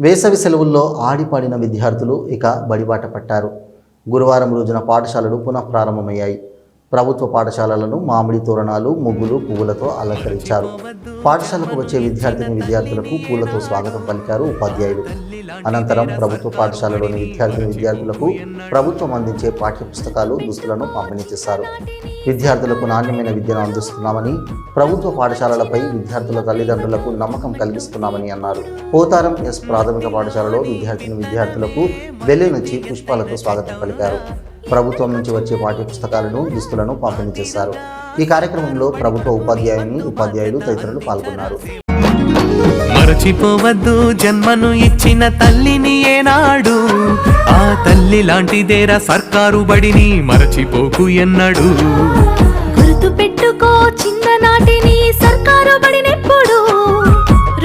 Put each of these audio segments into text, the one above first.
వేసవి సెలవుల్లో ఆడిపాడిన విద్యార్థులు ఇక బడిబాట పట్టారు. గురువారం రోజున పాఠశాలలు పునః ప్రారంభమయ్యాయి. ప్రభుత్వ పాఠశాలలను మామిడి తోరణాలు ముగ్గులు పువ్వులతో అలంకరించారు. పాఠశాలకు వచ్చే విద్యార్థిని విద్యార్థులకు పూలతో స్వాగతం పలికారు ఉపాధ్యాయులు. అనంతరం ప్రభుత్వ పాఠశాలలోని విద్యార్థిని విద్యార్థులకు ప్రభుత్వం అందించే పాఠ్యపుస్తకాలు దుస్తులను పంపిణీ చేశారు. విద్యార్థులకు నాణ్యమైన విద్యను అందిస్తున్నామని ప్రభుత్వ పాఠశాలలపై విద్యార్థుల తల్లిదండ్రులకు నమ్మకం కలిగిస్తున్నామని అన్నారు. పోతారం ఎస్ ప్రాథమిక పాఠశాలలో విద్యార్థిని విద్యార్థులకు వెల్లి పుష్పాలతో స్వాగతం పలికారు. ప్రభుత్వం నుంచి వచ్చే పాఠ్యపుస్తకాలను దుస్తులను పంపిణీ చేశారు. ఈ కార్యక్రమంలో ప్రభుత్వ ఉపాధ్యాయుని ఉపాధ్యాయులు తదితరులు పాల్గొన్నారు. మరచిపోవద్దు. జన్మను ఇచ్చిన తల్లిని ఏనాడు. ఆ తల్లి లాంటిదేరా సర్కారు బడిని మరచిపోకు ఎన్నడు. గుర్తు పెట్టుకో చిన్ననాటిని సర్కారు బడినెప్పుడు.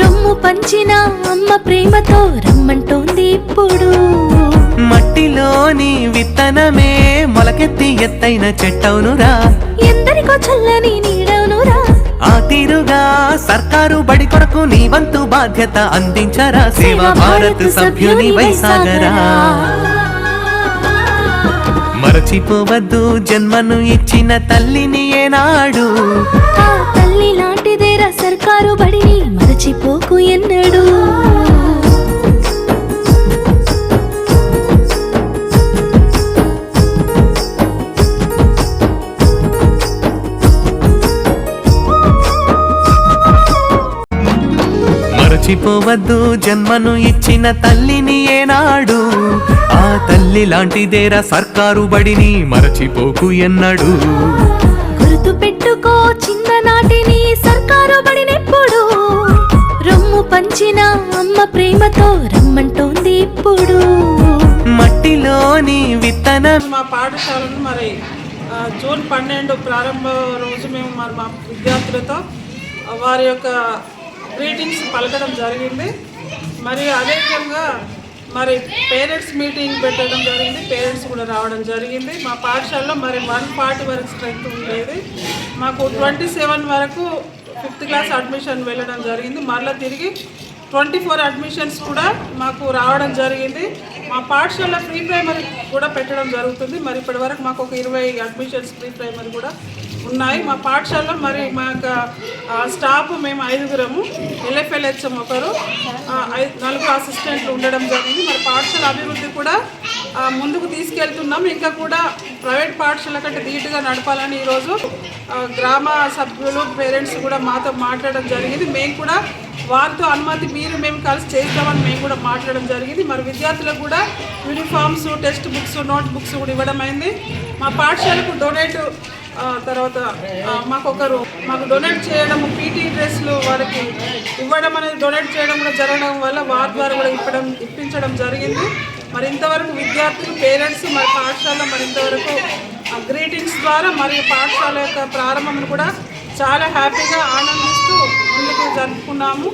రొమ్ము పంచిన అమ్మ ప్రేమతో రమ్మంటోంది ఇప్పుడు. మట్టిలోని విత్తనమే మొలకెత్తి ఎత్తైన చెట్టవునురా. ఎందరికో చల్లని నీడవునురా. ఆ తీరుగా సర్కారు బడి నీ వంతు బాధ్యత అందించరా. సేవా భారత్ సభ్యుని వైసాగరా. మరచిపోవద్దు జన్మను ఇచ్చిన తల్లిని ఏనాడు. మరచిపోవద్దు జన్మను ఇచ్చిన తల్లిని ఏనాడు. ఆ తల్లి లాంటిదేరా సర్కారు బడిని మరచిపోకు ఎన్నడు. గుర్తు పెట్టుకో చిన్ననాటిని సర్కారు బడినెప్పుడు. రొమ్ము పంచిన అమ్మ ప్రేమతో రమ్మంటోంది ఇప్పుడు. మట్టిలోని విత్తనం. మా పాఠశాలను మరి ఆ, జూన్ పన్నెండు ప్రారంభ రోజు మేము మరి మా విద్యార్థులతో వారి యొక్క గ్రీటింగ్స్ పలకడం జరిగింది. మరి అదేవిధంగా మరి పేరెంట్స్ మీటింగ్ పెట్టడం జరిగింది. పేరెంట్స్ కూడా రావడం జరిగింది. మా పాఠశాలలో మరి వన్ ఫార్టీ వరకు స్ట్రెంత్ ఉండేది. మాకు ట్వంటీ సెవెన్ వరకు ఫిఫ్త్ క్లాస్ అడ్మిషన్ వెళ్ళడం జరిగింది. మరలా తిరిగి ట్వంటీ ఫోర్ అడ్మిషన్స్ కూడా మాకు రావడం జరిగింది. మా పాఠశాల ప్రీ ప్రైమరీ కూడా పెట్టడం జరుగుతుంది. మరి ఇప్పటి వరకు మాకు ఒక ఇరవై అడ్మిషన్స్ ప్రీ ప్రైమరీ కూడా ఉన్నాయి. మా పాఠశాలలో మరి మా యొక్క స్టాఫ్ మేము ఐదుగురము ఎల్ఎఫ్ఎల్హెచ్ఎం ఒకరు నలుగురు అసిస్టెంట్లు ఉండడం జరిగింది. మరి పాఠశాల అభివృద్ధి కూడా ముందుకు తీసుకెళ్తున్నాం. ఇంకా కూడా ప్రైవేట్ పాఠశాల కంటే ధీటుగా నడపాలని ఈరోజు గ్రామ సభ్యులు పేరెంట్స్ కూడా మాతో మాట్లాడడం జరిగింది. మేము కూడా వారితో అనుమతి మీరు మేము కలిసి చేద్దామని మేము కూడా మాట్లాడడం జరిగింది. మరి విద్యార్థులకు కూడా uniforms text books note books కూడా ఇవ్వడం అయింది. మా పాఠశాలకు డొనేట్ తర్వాత మాకు ఒకరు మాకు డొనేట్ చేయడం పీటీ డ్రెస్లు వారికి ఇవ్వడం అనేది డొనేట్ చేయడం కూడా జరగడం వల్ల వారి ద్వారా కూడా ఇప్పడం ఇప్పించడం జరిగింది. మరి ఇంతవరకు విద్యార్థులు పేరెంట్స్ మరి పాఠశాల మరి ఇంతవరకు గ్రీటింగ్స్ ద్వారా మరి పాఠశాల యొక్క ప్రారంభం కూడా చాలా హ్యాపీగా ఆనందిస్తూ ముందుకు జరుపుకున్నాము.